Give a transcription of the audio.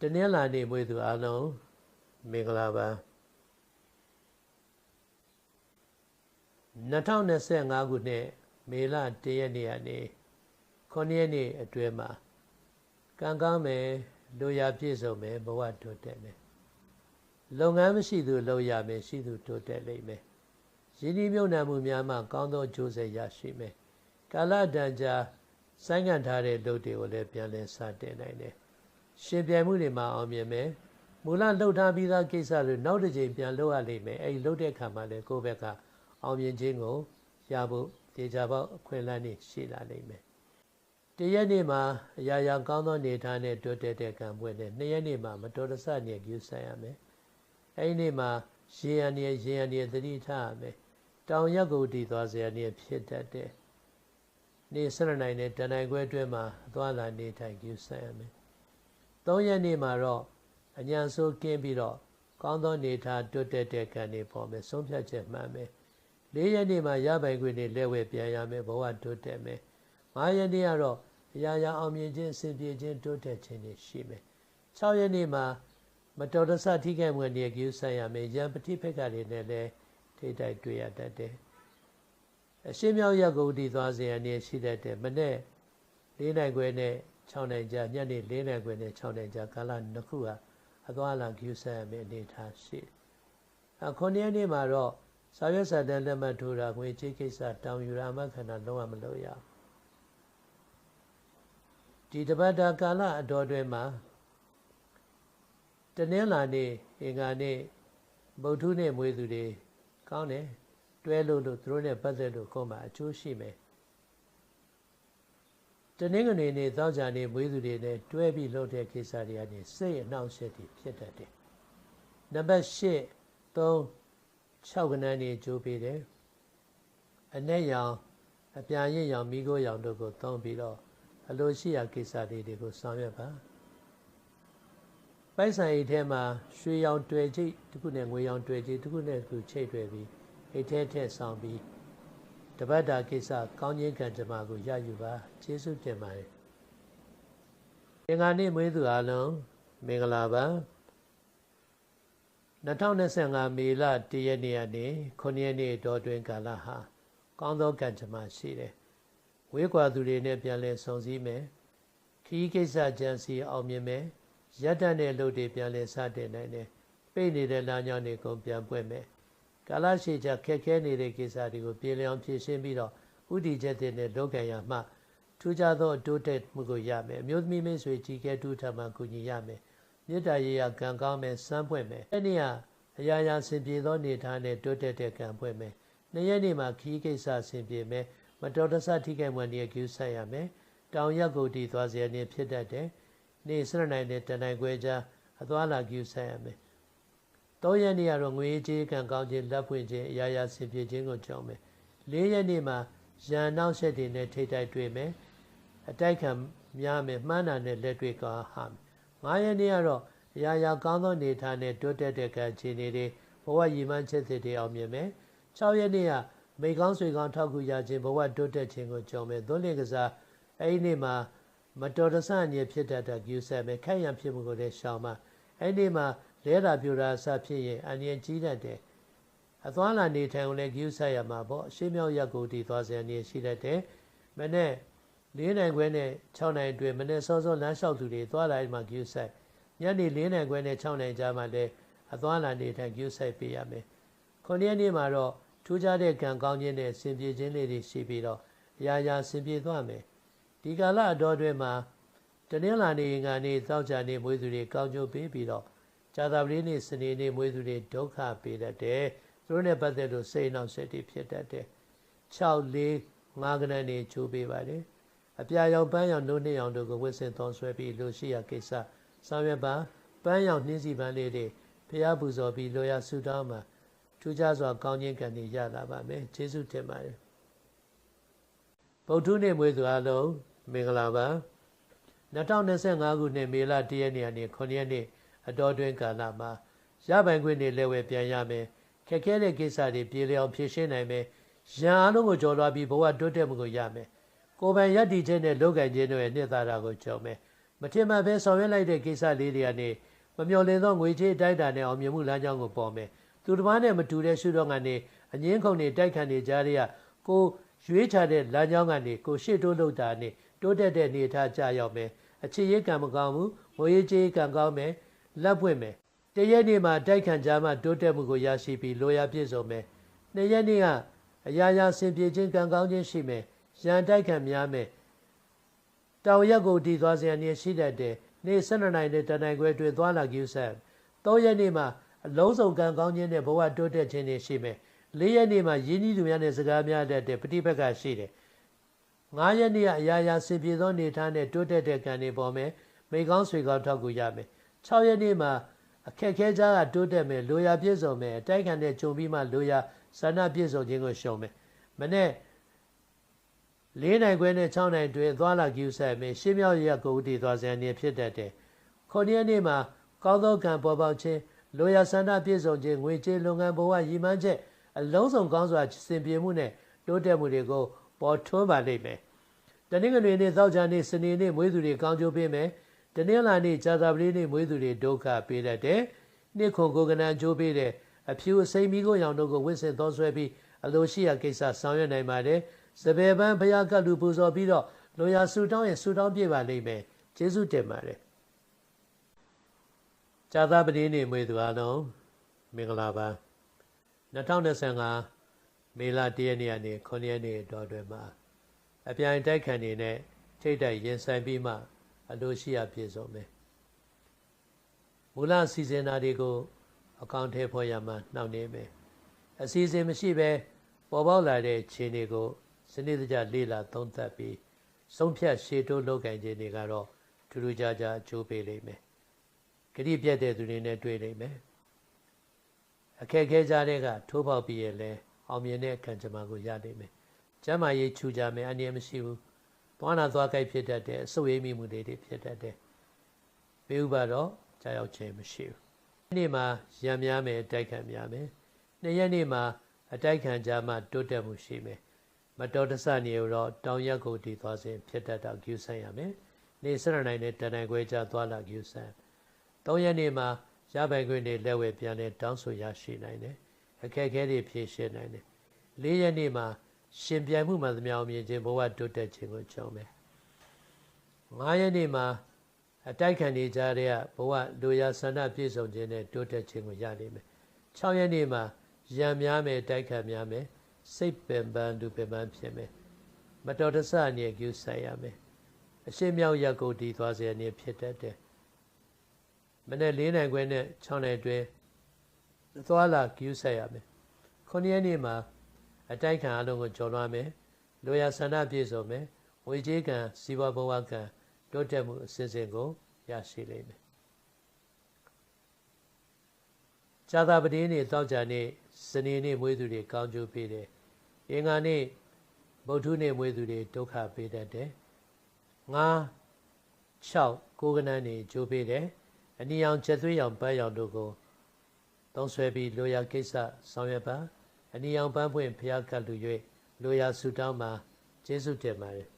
တနင်္လာနေ့မွေးသူအားလုံးမင်္ဂလာပါ2025ခုနှစ်မေလ1ရက်နေ့ကနေ9ရက်နေ့အတွင်းမှာကံကောင်းမယ်လူရပြည့်စုံမယ်ဘဝတိုးတက်မယ်လုပ်ငန်းမရှိသူလုပ်ရမယ်ရှိသူတိုးတက်လိမ့်မယ်ရင်းနှီးမြှုပ်နှံမှုများမှကောင်းသောကြိုးစားရရှိမယ်ကာလတန်ကြာစိုင်းငံ့ထားတဲ့လုပ်တွေကိုလည်းပြန်လည်စတင်နိုင်တယ် ရှင်ပြိုင်မှုတွေမှာအောင်မြင်မယ်မူလလှုပ်ထားပြီးသားကိစ္စတွေနောက်တစ်ချိန်ပြန်လုပ်ရလိမ့်မယ်အဲဒီလှုပ်တဲ့ခါမှာလည်းကိုယ့်ဘက်ကအောင်မြင်ခြင်းကိုရဖို့တေချာပေါက်အခွင့်အလမ်းတွေရှိလာလိမ့်မယ်တရက်နေ့မှာအရာရာကောင်းသောနေထားနဲ့တွတ်တက်တဲ့ကံပွင့်နဲ့နှစ်ရက်နေ့မှာမတော်တဆနေကျူးဆိုင်ရမယ်အဲဒီနေ့မှာရေရန်နေရေရန်နေသတိထားရမယ်တောင်ရက်ကိုတည်သွားစရာနေဖြစ်တတ်တဲ့နေ့၁၂နိုင်နဲ့တနိုင်ခွဲအတွင်းမှာအသွားလာနေထိုင်ကျူးဆိုင်ရမယ် ၃ရက်နေ့မှာတော့အညာဆိုးကင်းပြီးတော့ကောင်းသောနေထားတွတ်တက်တဲ့ကံတွေပေါ်မယ်ဆုံးဖြတ်ချက်မှန်မယ်၄ရက်နေ့မှာရပိုင်ခွင့်တွေလက်ဝဲပြန်ရမယ်ဘဝတိုးတက်မယ်၅ရက်နေ့ကတော့အရာရာအောင်မြင်ခြင်းအစဉ်ပြေခြင်းတိုးတက်ခြင်းတွေရှိမယ်၆ရက်နေ့မှာမတော်တဆထိခိုက်မှုတွေကျူးဆိုင်ရမယ်ရံပฏิဖက်ကတွေနဲ့လည်းထိတိုက်တွေ့ရတတ်တယ်အရှင်းမြောက်ရက်ကိုတည်သွားစေအနေရှိတတ်တယ်မနေ့၄နိုင်ခွဲနဲ့ 6နိုင်ကြာညနေ၄နိုင်ခွဲနဲ့6နိုင်ကြာကာလနှစ်ခုဟာအသွားလာကျူးဆိုင်ရမယ်အနေထားရှိတယ်အခုနေ့နေ့မှာတော့စာရွက်စာတမ်းလက်မှတ်ထိုးတာငွေကြေးကိစ္စတောင်ယူရာမခန္ဓာလုံးဝမလုပ်ရဒီတပတ်တာကာလအတော်တွင်မှာတနင်္လာနေ့အင်္ဂါနေ့ဗုဒ္ဓနေ့မွေးသူတွေကောင်းတယ်တွဲလို့လို့သူတို့နဲ့ပတ်သက်လို့ကိုယ်မှာအကျိုးရှိမယ် တနင်္ဂနွေနေ့သောကြာနေ့မွေးသူတွေနဲ့တွဲပြီးလုပ်တဲ့ကိစ္စတွေကနေစိတ်အနှောင့်အယှက်တွေဖြစ်တတ်တယ်နံပါတ်၈3 6ကနန်းနေကြိုးပေးတယ်အ내ရောင်အပြာရင့်ရောင်မိခိုးရောင်တို့ကိုသုံးပြီးတော့အလိုရှိရာကိစ္စလေးတွေကိုဆောင်ရွက်ပါပိုက်ဆံအိတ်ထဲမှာရွှေရောင်တွေ့ချိတ်တစ်ခုနဲ့ငွေရောင်တွေ့ချိတ်တစ်ခုနဲ့တစ်ခုချိတ်တွေ့ပြီးအိတ်ထဲထည့်ဆောင်ပြီး တပတ်တာကိစ္စကောင်းခြင်းကံကြမ္မာကိုရယူပါကျေးဇူးတင်ပါတယ်အင်္ဂါနေ့မွေးသူအားလုံးမင်္ဂလာပါ2025မေလ1ရက်နေ့ကနေ9ရက်နေ့တောတွင်ကာလဟာကောင်းသောကံကြမ္မာရှိတယ်။ဝေးကွာသူတွေနဲ့ပြန်လည်ဆုံစည်းမယ်။ခီးကိစ္စကြံစီအောင်မြင်မယ်။ရက်တတ်တဲ့လုပ်တွေပြန်လည်စတင်နိုင်တယ်။ပိတ်နေတဲ့လမ်းကြောင်းတွေကုန်ပြန်ပွင့်မယ်။ ကာလရှိချခက်ခဲနေတဲ့ကိစ္စတွေကိုပြေလည်အောင်ဖြေရှင်းပြီးတော့ဥတီချက်တွေနဲ့လုပ်ကြရမှထူးခြားသောအတိုးတက်မှုကိုရမယ်။အမျိုးသမီးမိတ်ဆွေကြီးကဲတူထမှကူညီရမယ်။မေတ္တာရေးရကံကောင်းမယ်စမ်းပွင့်မယ်အဲ့ဒီကအရာရာဆင်ပြေသောနေထားနဲ့တိုးတက်တဲ့ကံပွင့်မယ်နှစ်ရက်နေမှာခီးကိစ္စဆင်ပြေမယ်မတော်တဆထိခိုက်မှနေကျူးဆက်ရမယ်တောင်ရက်ကိုတည်သွားစေနေဖြစ်တတ်တယ်နေစရနိုင်တဲ့တန်နိုင်ခွဲကြားအသွားလာကျူးဆက်ရမယ် ၃ရက်နေရတော့ငွေကြေးကံကောင်းခြင်းလက်ဖွင့်ခြင်းအရာရာဆင်ပြေခြင်းကိုကြောင်းမယ်၄ရက်နေမှာရန်နောက်ဆက်တွေနဲ့ထိတိုက်တွေ့မယ်အတိုက်ခံများမယ်မှန်းတာနဲ့လက်တွေ့ကောဟာမယ်9ရက်နေ့ကတော့အရာရာကောင်းသောနေထားနဲ့တိုးတက်တဲ့ကံခြေနေတွေဘဝရည်မှန်းချက်တွေအောင်မြင်မယ်6ရက်နေ့ကမိကောင်းဆွေကောင်းထောက်ကူရခြင်းဘဝတိုးတက်ခြင်းကိုကြုံမယ်သွန်လင်ကစားအဲ့ဒီနေ့မှာမတော်တဆအငြိဖြစ်တတ်တဲ့ကျူးဆက်မယ်ခိုက်ရန်ဖြစ်မှုကိုလည်းရှောင်ပါအဲ့ဒီမှာ လဲတာပြူတာအစဖြစ်ရင်အငြိကြီးတတ်တယ်အသွားလာနေထိုင်ုံလည်းကျူးဆက်ရမှာပေါ့အရှိမြောက်ရက်ကိုတည်သွားစေနေရှိတတ်တယ်မနေ့၄နိုင်ခွဲနဲ့6နိုင်အတွင်းမနေ့စောစောလမ်းလျှောက်သူတွေသွားလာမှ queue site ညနေ၄နိုင်ခွဲနဲ့6နိုင်ကြားမှလည်းအသွားလာနေထိုင် queue site ပေးရမယ်။ခုနှစ်နေ့မှာတော့ထူးခြားတဲ့ကံကောင်းခြင်းနဲ့ဆင်ပြေခြင်းလေးတွေရှိပြီးတော့အရာရာဆင်ပြေသွားမယ်။ဒီကာလအတော်တွင်မှာတနင်္လာနေ့ငါနေ့သောကြာနေ့မွေးသူတွေကောင်းကျိုးပေးပြီးတော့ ဇာတာပတိနေ့စနေနေ့မွေးသူတွေဒုက္ခပေးတတ်တယ်။သူတို့နဲ့ပတ်သက်လို့စိတ်နှောက်ယှက်တွေဖြစ်တတ်တယ်။6 4 5ကနန်းနေချိုးပေးပါတယ်။အပြာရောင်ပန်းရောင်နိုးနှင်းရောင်တို့ကိုဝစ်စင်သွန်ဆွဲပြီးလူရှိရာကိစ္စဆောင်ရွက်ပါပန်းရောင်နှင်းစီပန်းလေးတွေဖျားပူဇော်ပြီးလိုရာဆူတောင်းမှာထူးခြားစွာကောင်းခြင်းကံတွေရလာပါမယ်ကျေးဇူးတင်ပါတယ်ဗုဒ္ဓနေ့မွေးသူအလုံးမင်္ဂလာပါ2025ခုနှစ်မေလ1ရက်နေ့ကနေ9ရက်နေ့ အတော်တွင်ကာလမှာရပိုင်ခွင့်တွေလက်ဝဲပြန်ရမယ်ခက်ခဲတဲ့ကိစ္စတွေပြေလည်အောင်ဖြေရှင်းနိုင်မယ်ရန်အားလုံးကိုကြော်လွှားပြီးဘဝတိုးတက်မှုကိုရမယ်ကိုယ်ပိုင်ယက်တီခြင်းနဲ့လုပ်ကံခြင်းတို့ရဲ့နှစ်သာရကိုကြုံမယ်မမထင်မှတ်ပဲဆောင်ရွက်လိုက်တဲ့ကိစ္စလေးတွေကနေမမျှော်လင့်သောငွေကြေးတိုက်တာနဲ့အောင်မြင်မှုလမ်းကြောင်းကိုပေါ်မယ်သူတစ်ပါးနဲ့မတူတဲ့ရှုထောင့်ကနေအငင်းခုန်နေတိုက်ခတ်နေကြတဲ့ကိုရွေးချတဲ့လမ်းကြောင်းကနေကိုရှေ့တိုးလုပ်တာနဲ့တိုးတက်တဲ့နေထားကြရောက်မယ်အခြေရေးကံမကောင်းဘူးငွေကြေးကံကောင်းမယ် လက်ပွင့်မယ်တရက်နေ့မှာတိုက်ခံကြမှတိုးတက်မှုကိုရရှိပြီးလိုရာပြည့်စုံမယ်နှစ်ရက်နေ့ကအရာရာဆင်ပြေခြင်းကံကောင်းခြင်းရှိမယ်ရန်တိုက်ခံများမယ်တောင်ရက်ကိုတည်သွားစေရနေရှိတတ်တဲ့နေ့12နိုင်တဲ့တနိုင်ခွဲတွင်သွားလာကြည့်ဆက်၃ရက်နေ့မှာအလုံးစုံကံကောင်းခြင်းနဲ့ဘဝတိုးတက်ခြင်းတွေရှိမယ်၄ရက်နေ့မှာရင်းနှီးသူများနဲ့စကားများတတ်တဲ့ပฏิပတ်ကရှိတယ်၅ရက်နေ့ကအရာရာဆင်ပြေသောနေထားနဲ့တိုးတက်တဲ့ကံတွေပေါ်မယ်မိကောင်းဆွေကောင်းထောက်ကူရမယ် ၆ရက်နေ့မှာအခက်ခဲကြားကတိုးတက်မယ်လိုရာပြည့်စုံမယ်အတိုက်ခံတဲ့ဂျုံပြီးမှလိုရာဇာနာပြည့်စုံခြင်းကိုရှုံမယ်မနေ့၄နိုင်ခွဲနဲ့6နိုင်တွင်သွားလာကြည့်ဆက်မယ်ရှင်းမြောက်ရက်ကိုဥတည်သွားစံနေဖြစ်တတ်တယ်ခုနှစ်ရက်နေ့မှာကောင်းသောကံပေါ်ပေါက်ခြင်းလိုရာဆန္ဒပြည့်စုံခြင်းငွေကြေးလုပ်ငန်းဘဝရည်မှန်းချက်အလုံးစုံကောင်းစွာစင်ပြေမှုနဲ့တိုးတက်မှုတွေကိုပေါ်ထွန်းပါလိမ့်မယ်။တနင်္ဂနွေနေ့သောကြာနေ့စနေနေ့မွေးသူတွေကောင်းကျိုးပေးမယ်။ တနင်္လာနေ့ကြာသပတေးနေ့မွေးသူတွေဒုက္ခပေးတတ်တယ်။နေ့ခွန်ကိုကနန်ကျိုးပေးတဲ့အဖြူအစိမ်းမီးကိုရောင်တို့ကိုဝင့်ဆင်သောဆွဲပြီးအလိုရှိရာကိစ္စဆောင်ရွက်နိုင်ပါတယ်။စပယ်ပန်းဘုရားကလူပူဇော်ပြီးတော့လိုရာဆူတောင်းရင်ဆူတောင်းပြပါလိမ့်မယ်။ကျေးဇူးတင်ပါတယ်။ကြာသပတေးနေ့မွေးသူအားလုံးမင်္ဂလာပါ2025မေလ1ရက်နေ့ကနေ9ရက်နေ့တော်တွင်မှာအပြိုင်တိုက်ခံနေနဲ့ထိတ်တိုက်ရင်ဆိုင်ပြီးမှ အလိုရှိရာပြည့်စုံမယ်မူလစီစဉ်တာတွေကိုအကောင့်ထဲဖော်ရမှာနှောင့်နှေးမယ်အစီအစဉ်မရှိဘဲပေါ်ပေါက်လာတဲ့ခြေတွေကိုစနစ်တကျလေ့လာသုံးသပ်ပြီးဆုံးဖြတ်ရှေ့တိုးလုပ်ကင်ခြင်းတွေကတော့ထူးထူးခြားခြားအကျိုးပေးလိမ့်မယ်ဂရိပြတ်တဲ့သူတွေနဲ့တွေ့လိမ့်မယ်အခက်ခဲကြတဲ့ကထိုးပေါက်ပြီးရလဲအောင်မြင်တဲ့ခံချမာကိုရနိုင်မယ်ကျမ်းမာရေးခြူကြမယ်အနေမရှိဘူး သွားနာသွားကြိုက်ဖြစ်တတ်တဲ့အဆုတ်အေးမိမှုတွေဖြစ်တတ်တယ်ဘေးဥပါတော့ကြာရောက်ခြင်းမရှိဘူးနေ့မှာရံများမယ်တိုက်ခံများမယ်နှစ်ရက်နေ့မှာအတိုက်ခံကြမှတိုးတက်မှုရှိမယ်မတော်တဆနေတော့တောင်ရက်ကိုတည်သွားခြင်းဖြစ်တတ်တော့ကျူဆိုင်ရမယ်နေစရနိုင်တဲ့တန်တိုင်ခွဲကြသွားလာကျူဆိုင်၃ရက်နေ့မှာရပိုင်ခွင့်တွေလက်ဝဲပြန်လဲတောင်းဆိုရရှိနိုင်တယ်အခက်အခဲတွေဖြေရှင်းနိုင်တယ်၄ရက်နေ့မှာ ရှင်ပြိုင်မှုမှသမျှအောင်မြင်ခြင်းဘဝတိုးတက်ခြင်းကိုကြောင်းမယ်၅ရက်နေ့မှာအတိုက်ခံနေကြတဲ့ဘဝလူရဆန္ဒပြည့်စုံခြင်းနဲ့တိုးတက်ခြင်းကိုရနိုင်မယ်6ရက်နေ့မှာရံများမယ်တိုက်ခံများမယ်စိတ်ပင်ပန်းဒုပင်ပန်းဖြစ်မယ်မတော်တဆအနေကျူဆိုင်ရမယ်အရှင်းမြောက်ရက်ကိုတည်သွားစေအနေဖြစ်တတ်တယ်မနေ့၄နိုင်ခွဲနဲ့6နိုင်တွင်သွားလာကျူးဆက်ရမယ်ခုနှစ်ရက်နေ့မှာ အတိုက်ခံအလုံးကိုကျော်လွှားမယ်လိုရာဆန္ဒပြည့်စုံမယ်ဝေကြီးကံစီးပွားဘဝကံတိုးတက်မှုအစဉ်စဉ်ကိုရရှိလိမ့်မယ်ဇာတာပတိနေ့တောက်ကြနေ့စနေနေ့မွေးသူတွေကောင်းကျိုးပေးတယ်အင်္ဂါနေ့ဗုဒ္ဓနေ့မွေးသူတွေဒုက္ခပေးတတ်တယ်ငါ6ကိုကနန်းနေကျိုးပေးတယ်အနီအောင်ချက်သွေးရောင်ပန်းရောင်တို့ကိုသုံးဆွဲပြီးလိုရာကိစ္စဆောင်ရွက်ပါ အနီအောင်ပန်းပွင့်ဖျားကတ်လူ၍လိုရာဆူတောင်းမှာကျေးဇူးတင်ပါတယ်